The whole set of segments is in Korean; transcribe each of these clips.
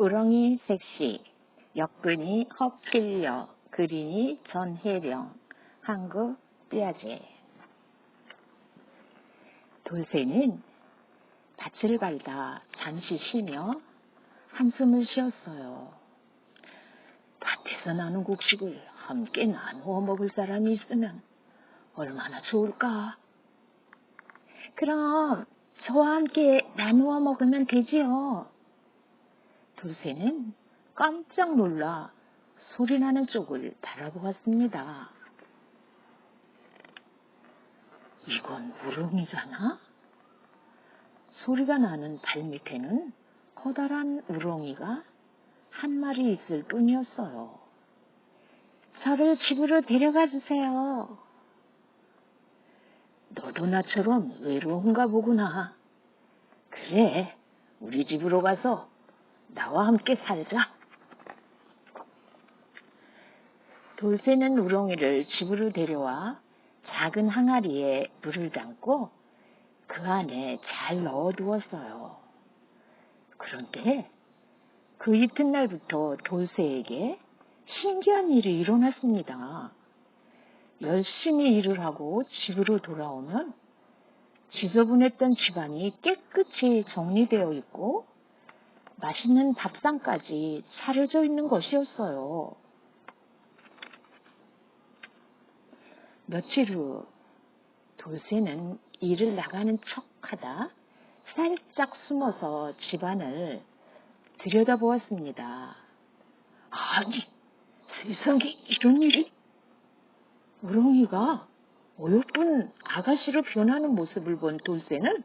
우렁이 색시, 역근이 헛길려, 그린이 전혜령, 한국 삐아제. 돌쇠는 밭을 갈다 잠시 쉬며 한숨을 쉬었어요. 밭에서 나는 곡식을 함께 나누어 먹을 사람이 있으면 얼마나 좋을까? 그럼 저와 함께 나누어 먹으면 되지요. 돌쇠는 깜짝 놀라 소리나는 쪽을 바라보았습니다. 이건 우렁이잖아? 소리가 나는 발밑에는 커다란 우렁이가 한 마리 있을 뿐이었어요. 저를 집으로 데려가 주세요. 너도 나처럼 외로운가 보구나. 그래, 우리 집으로 가서 나와 함께 살자. 돌쇠는 우렁이를 집으로 데려와 작은 항아리에 물을 담고 그 안에 잘 넣어두었어요. 그런데 그 이튿날부터 돌쇠에게 신기한 일이 일어났습니다. 열심히 일을 하고 집으로 돌아오면 지저분했던 집안이 깨끗이 정리되어 있고 맛있는 밥상까지 차려져 있는 것이었어요. 며칠 후 돌쇠는 일을 나가는 척하다 살짝 숨어서 집안을 들여다보았습니다. 아니, 세상에 이런 일이? 우렁이가 어여쁜 아가씨로 변하는 모습을 본 돌쇠는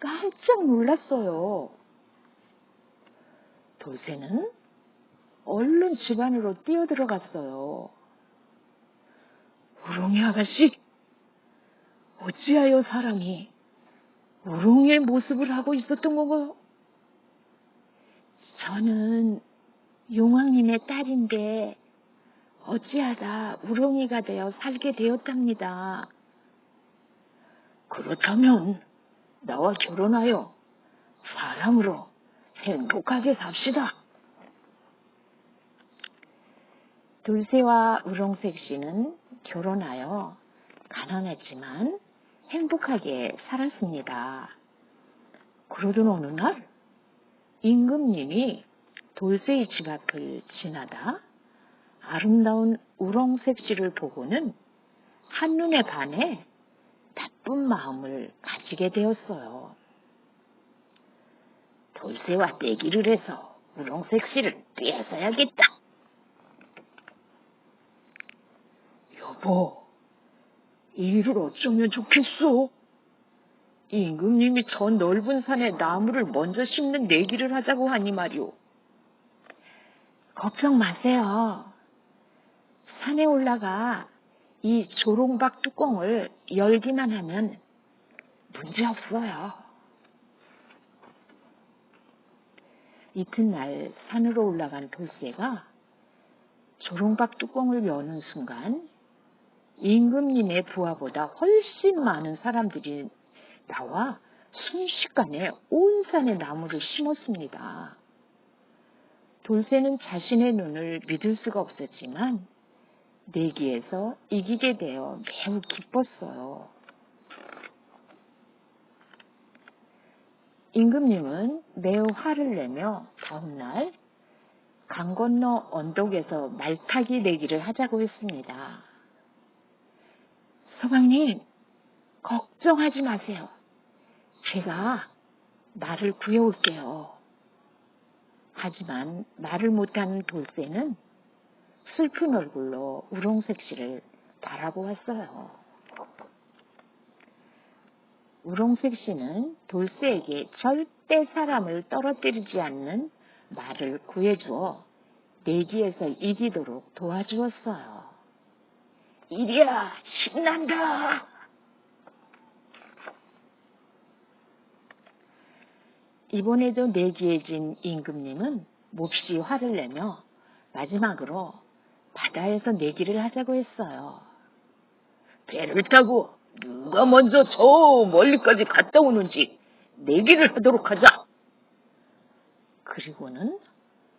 깜짝 놀랐어요. 돌쇠는 얼른 집 안으로 뛰어들어갔어요. 우렁이 아가씨, 어찌하여 사람이 우렁이의 모습을 하고 있었던 건가요? 저는 용왕님의 딸인데 어찌하다 우렁이가 되어 살게 되었답니다. 그렇다면 나와 결혼하여 사람으로 행복하게 삽시다. 돌쇠와 우렁색 씨는 결혼하여 가난했지만 행복하게 살았습니다. 그러던 어느 날 임금님이 돌쇠의 집 앞을 지나다 아름다운 우렁색 씨를 보고는 한눈에 반해 나쁜 마음을 가지게 되었어요. 돌쇠와 떼기를 해서 우렁색 씨를 빼앗아야겠다. 여보, 이 일을 어쩌면 좋겠소? 임금님이 저 넓은 산에 나무를 먼저 심는 내기를 하자고 하니 말이오. 걱정 마세요. 산에 올라가 이 조롱박 뚜껑을 열기만 하면 문제 없어요. 이튿날 산으로 올라간 돌쇠가 조롱박 뚜껑을 여는 순간 임금님의 부하보다 훨씬 많은 사람들이 나와 순식간에 온 산에 나무를 심었습니다. 돌쇠는 자신의 눈을 믿을 수가 없었지만 내기에서 이기게 되어 매우 기뻤어요. 임금님은 매우 화를 내며 다음날 강 건너 언덕에서 말타기 내기를 하자고 했습니다. 서방님, 걱정하지 마세요. 제가 말을 구해올게요. 하지만 말을 못하는 돌쇠는 슬픈 얼굴로 우렁색 씨를 바라보았어요. 우렁색 씨는 돌쇠에게 절대 사람을 떨어뜨리지 않는 말을 구해주어 내기에서 이기도록 도와주었어요. 이리야, 신난다! 이번에도 내기에 진 임금님은 몹시 화를 내며 마지막으로 바다에서 내기를 하자고 했어요. 배를 타고 누가 먼저 저 멀리까지 갔다 오는지 내기를 하도록 하자. 그리고는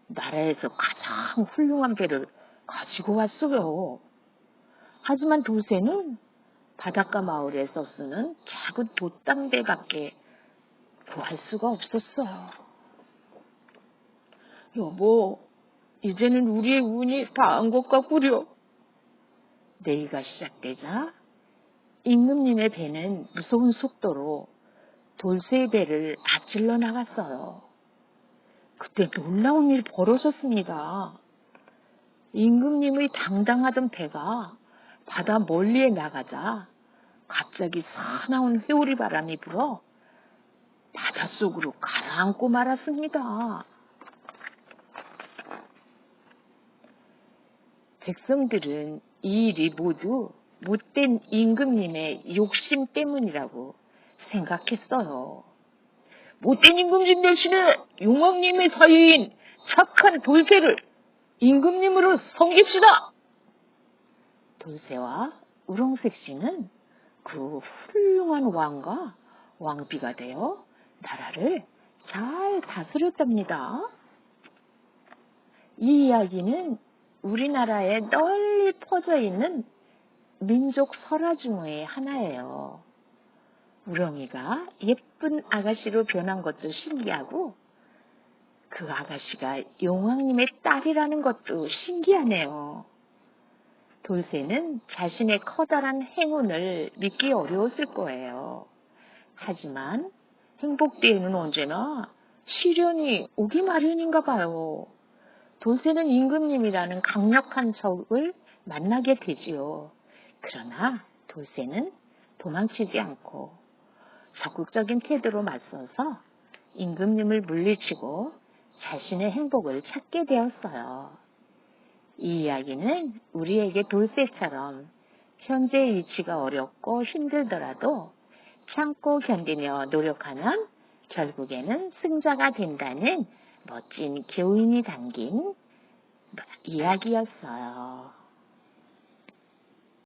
나라에서 가장 훌륭한 배를 가지고 왔어요. 하지만 돌쇠는 바닷가 마을에서 쓰는 작은 돛담배밖에 구할 수가 없었어요. 여보, 이제는 우리의 운이 다한 것 같구려. 내기가 시작되자 임금님의 배는 무서운 속도로 돌쇠의 배를 앞질러 나갔어요. 그때 놀라운 일이 벌어졌습니다. 임금님의 당당하던 배가 바다 멀리에 나가자 갑자기 사나운 회오리 바람이 불어 바닷속으로 가라앉고 말았습니다. 백성들은 이 일이 모두 못된 임금님의 욕심 때문이라고 생각했어요. 못된 임금님 대신에 용왕님의 사이인 착한 돌쇠를 임금님으로 섬깁시다. 돌쇠와 우렁색 씨는 그 훌륭한 왕과 왕비가 되어 나라를 잘 다스렸답니다. 이 이야기는 우리나라에 널리 퍼져 있는 민족 설화 중의 하나예요. 우렁이가 예쁜 아가씨로 변한 것도 신기하고 그 아가씨가 용왕님의 딸이라는 것도 신기하네요. 돌쇠는 자신의 커다란 행운을 믿기 어려웠을 거예요. 하지만 행복 뒤에는 언제나 시련이 오기 마련인가 봐요. 돌쇠는 임금님이라는 강력한 적을 만나게 되지요. 그러나 돌쇠는 도망치지 않고 적극적인 태도로 맞서서 임금님을 물리치고 자신의 행복을 찾게 되었어요. 이 이야기는 우리에게 돌쇠처럼 현재의 위치가 어렵고 힘들더라도 참고 견디며 노력하면 결국에는 승자가 된다는 멋진 교훈이 담긴 이야기였어요.